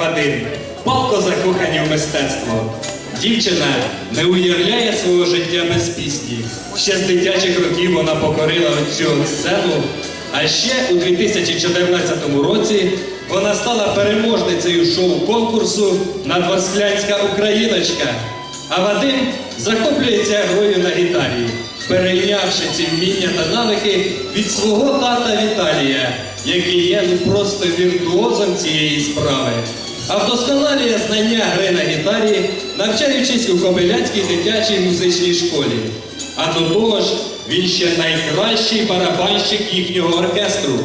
Вадим, палко закохані в мистецтво. Дівчина не уявляє свого життя без пісні. Ще з дитячих років вона покорила цю сцену. А ще у 2014 році вона стала переможницею шоу-конкурсу Надворсклянська Україночка. А Вадим захоплюється грою на гітарі, перейнявши ці вміння та навики від свого тата Віталія, який є просто віртуозом цієї справи. А вдосконалює знання гри на гітарі, навчаючись у Кобиляцькій дитячій музичній школі. А до того ж, він ще найкращий барабанщик їхнього оркестру.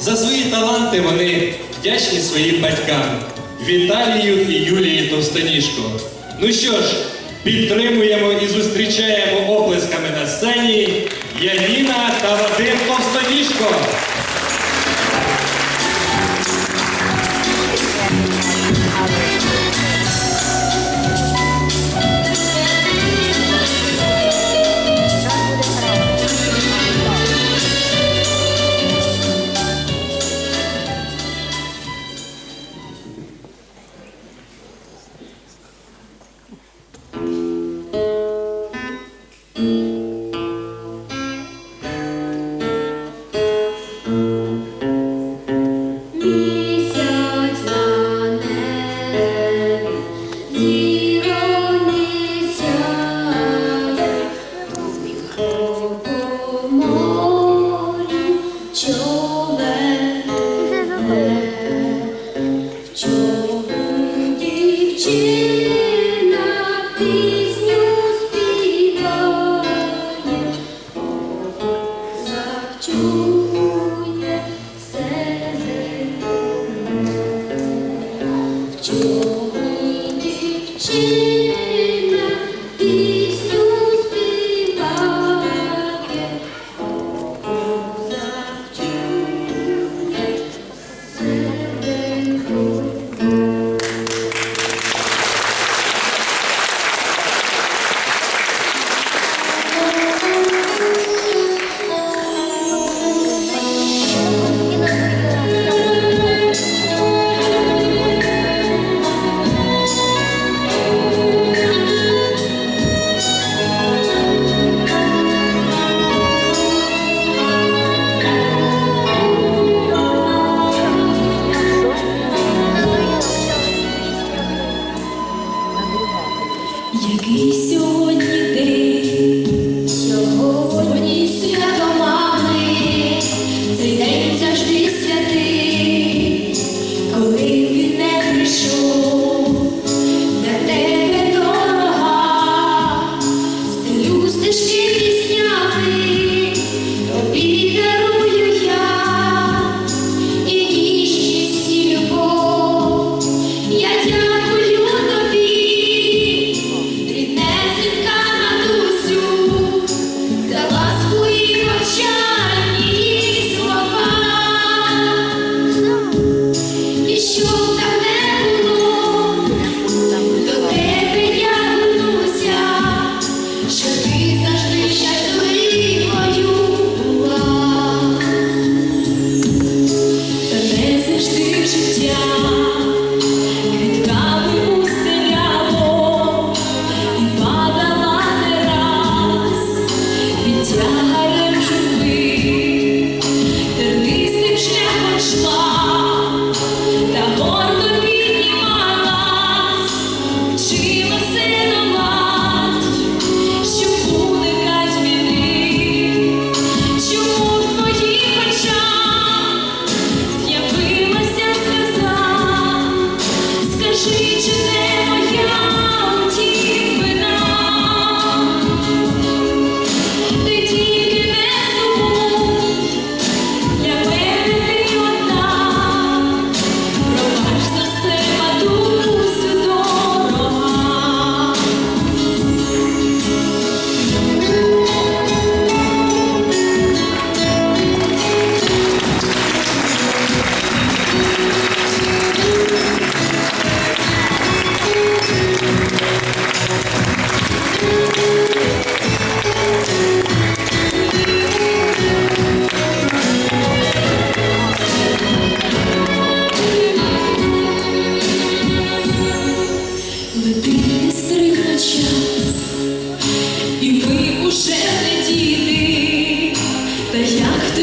За свої таланти вони вдячні своїм батькам Віталію і Юлії Товстоніжко. Ну що ж, підтримуємо і зустрічаємо оплесками на сцені Яніна та Вадим Товстоніжко. Дівчина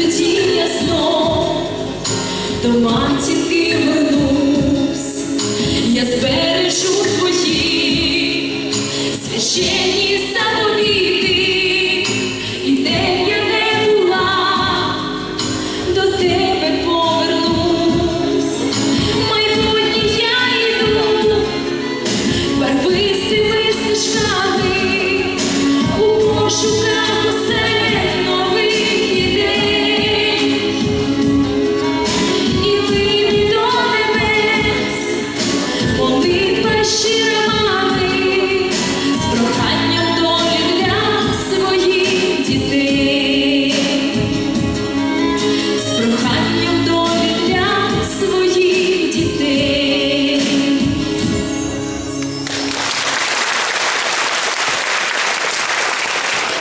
тоді я знов до матір.